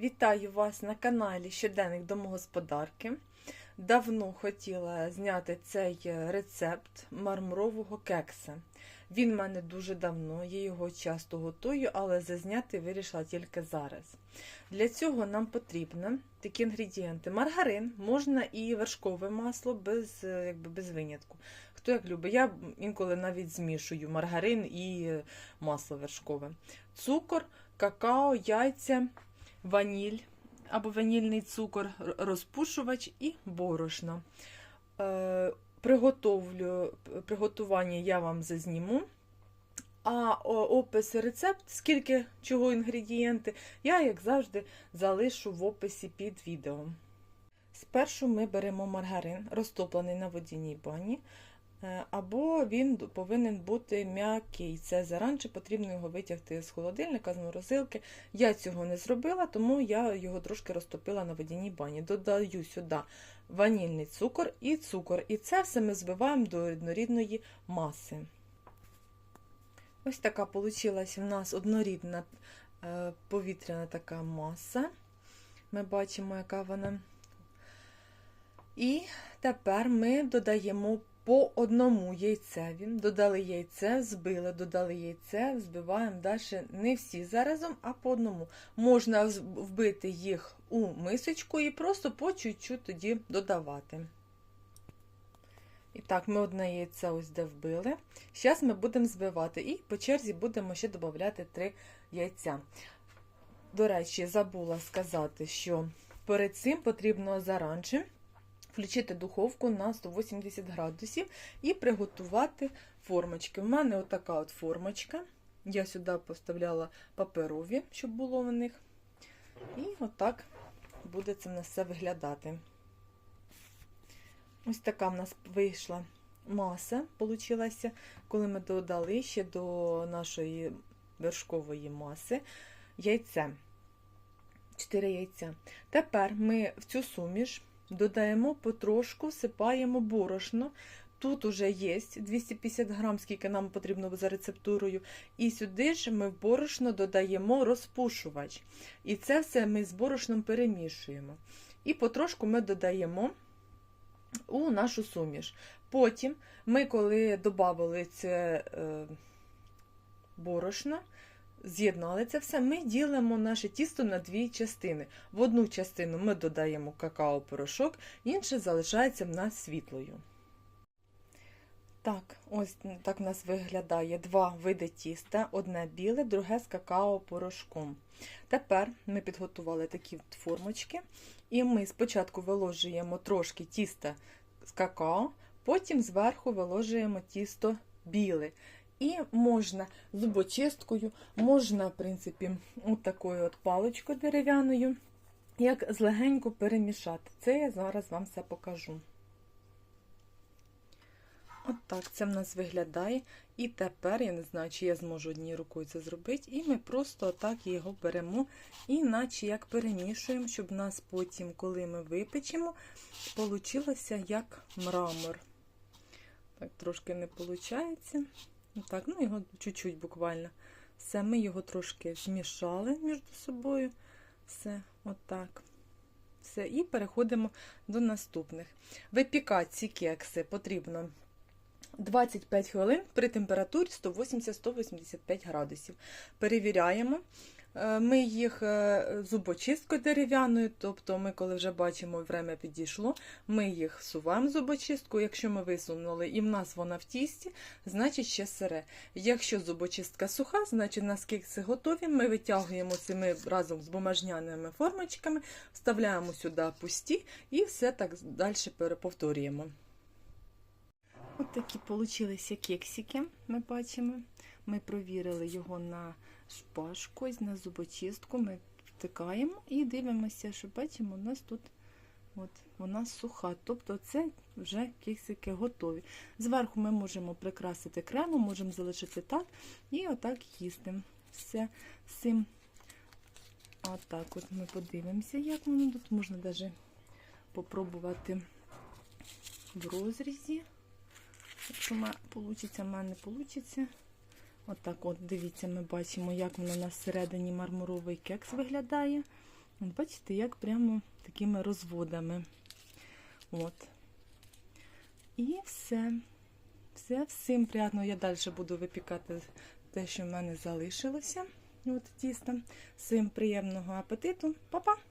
Вітаю вас на каналі Щоденник домогосподарки. Давно хотіла зняти цей рецепт мармурового кекса. Він в мене дуже давно, я його часто готую, але зазняти вирішила тільки зараз. Для цього нам потрібно такі інгредієнти: маргарин, можна і вершкове масло без, е, якби, без винятку. Хто як любить, я інколи навіть змішую маргарин і е, масло вершкове, цукор, какао, яйця ваніль або ванільний цукор, розпушувач і борошно. Е, приготовлю, приготування я вам зазніму. А опис і рецепт, скільки чого інгредієнти, я, як завжди, залишу в описі під відео. Спершу ми беремо маргарин, розтоплений на водяній бані, або він повинен бути м'який. Це заранче потрібно його витягти з холодильника, з морозилки. Я цього не зробила, тому я його трошки розтопила на водяній бані. Додаю сюди ванільний цукор і цукор. І це все ми збиваємо до однорідної маси. Ось така вийшла в нас однорідна е, повітряна така маса. Ми бачимо, яка вона. І тепер ми додаємо по одному яйцеві. Додали яйце, збили, додали яйце, збиваємо далі не всі заразом, а по одному. Можна вбити їх у мисочку і просто по чуть-чуть тоді додавати. І так, ми одне яйце ось де вбили. Зараз ми будемо збивати і по черзі будемо ще додати три яйця. До речі, забула сказати, що перед цим потрібно заранче включити духовку на 180 градусів і приготувати формочки. У мене отака от формочка. Я сюди поставляла паперові, щоб було в них. І отак буде це в нас все виглядати. Ось така в нас вийшла маса, получилася, коли ми додали ще до нашої вершкової маси яйце. 4 яйця. Тепер ми в цю суміш додаємо потрошку, всипаємо борошно. Тут уже є 250 грам, скільки нам потрібно за рецептурою. І сюди ж ми в борошно додаємо розпушувач. І це все ми з борошном перемішуємо. І потрошку ми додаємо у нашу суміш. Потім ми, коли додали це е, борошно, з'єднали це все, ми ділимо наше тісто на дві частини. В одну частину ми додаємо какао-порошок, інша залишається в нас світлою. Так, ось так у нас виглядає два види тіста: одне біле, друге з какао-порошком. Тепер ми підготували такі формочки, і ми спочатку виложуємо трошки тіста з какао, потім зверху виложуємо тісто біле. І можна зубочисткою, можна, в принципі, от такою от паличкою дерев'яною, як злегенько перемішати. Це я зараз вам все покажу. От так це в нас виглядає. І тепер, я не знаю, чи я зможу однією рукою це зробити, і ми просто отак його беремо, і наче як перемішуємо, щоб в нас потім, коли ми випечемо, получилося як мрамор. Так, трошки не виходить. Так, ну його чуть-чуть буквально. Все, ми його трошки змішали між собою. Все, отак. Все, і переходимо до наступних. Випікати ці кекси потрібно 25 хвилин при температурі 180-185 градусів. Перевіряємо. Е, Ми їх е, зубочисткою дерев'яною, тобто ми, коли вже бачимо, время підійшло, ми їх всуваємо зубочисткою. Якщо ми висунули і в нас вона в тісті, значить ще сире. Якщо зубочистка суха, значить у нас кекси готові. Ми витягуємо цими разом з бумажняними формочками, вставляємо сюди пусті і все так далі переповторюємо. От такі получилися кексики, ми бачимо. Ми провірили його на шпажку, ось на зубочистку. Ми втикаємо і дивимося, що бачимо, у нас тут от, вона суха. Тобто це вже кексики готові. Зверху ми можемо прикрасити кремом, можемо залишити так і отак їсти. Все цим. Отак от ми подивимося, як воно тут можна навіть попробувати в розрізі. Якщо вийде, в мене вийде. Отак от, дивіться, ми бачимо, як воно у нас всередині мармуровий кекс виглядає. От бачите, як прямо такими розводами. От. І все. Все, всім приємно. Я далі буду випікати те, що в мене залишилося. От тісто. Всім приємного апетиту. Па-па!